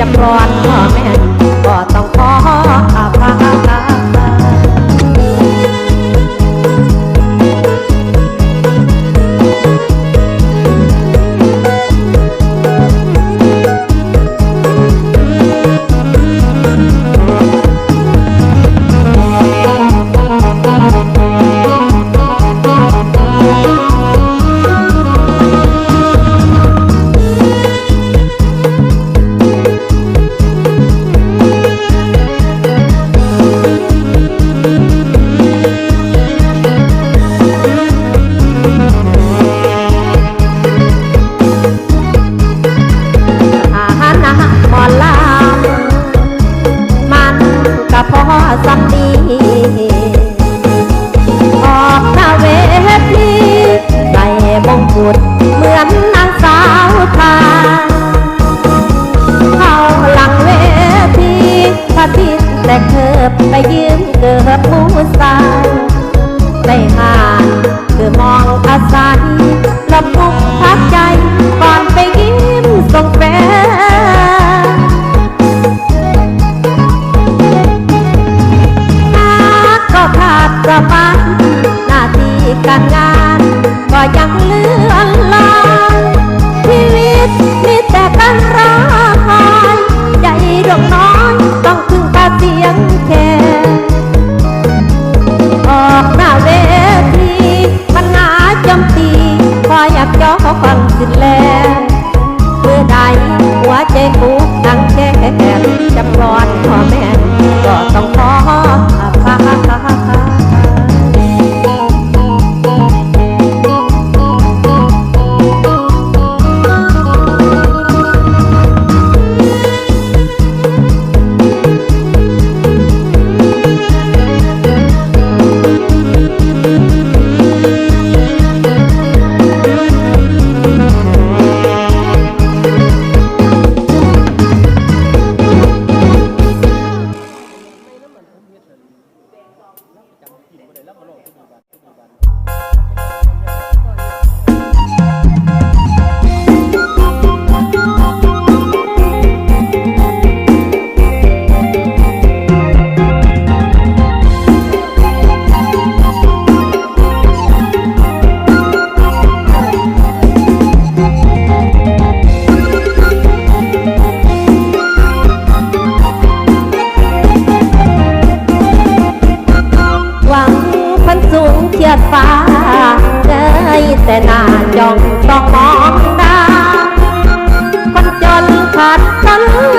จำรอนพ่อแม่ก็ต้อง ประมาณหน้าที่การงาน ก็ยังเลือนลางชีวิตมีแต่การร้ายใจดวงน้อยต้องพึ่งตาเสียงแค่ออกหน้าเวทีปัญหาจมตีคอยอยากย่อฟังสิ้นแล้วเมื่อใดหัวใจกูกตั้งแค่จำรอนพ่อแม่ก็ต้อง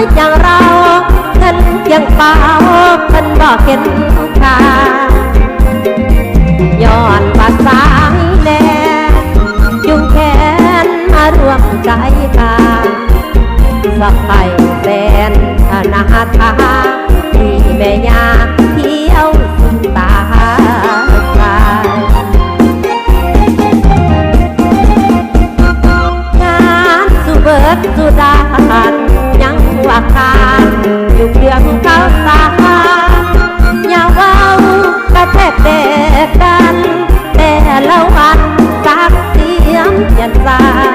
ยอย่างเราท่านยังเปล่าท่านบอกเห็นค่ะย้อนภาษาแน่จุงแขนมารวมใจตาสักไปแสนธนาถาที่แม่ยาเที่ยว and fly.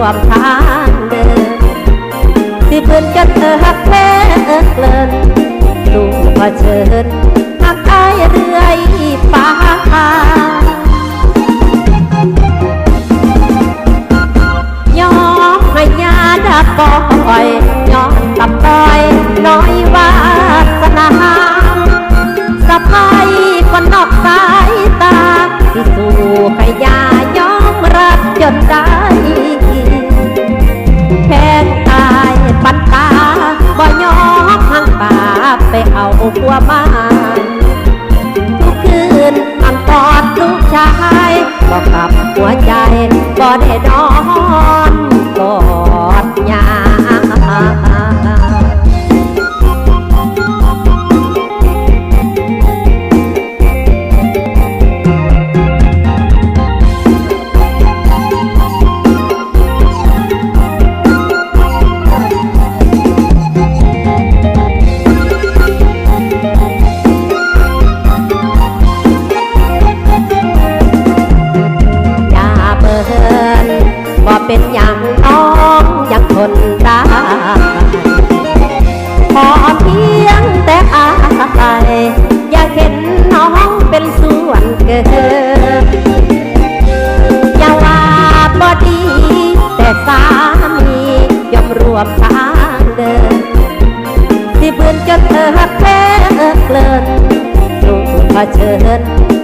วมทาง what it thân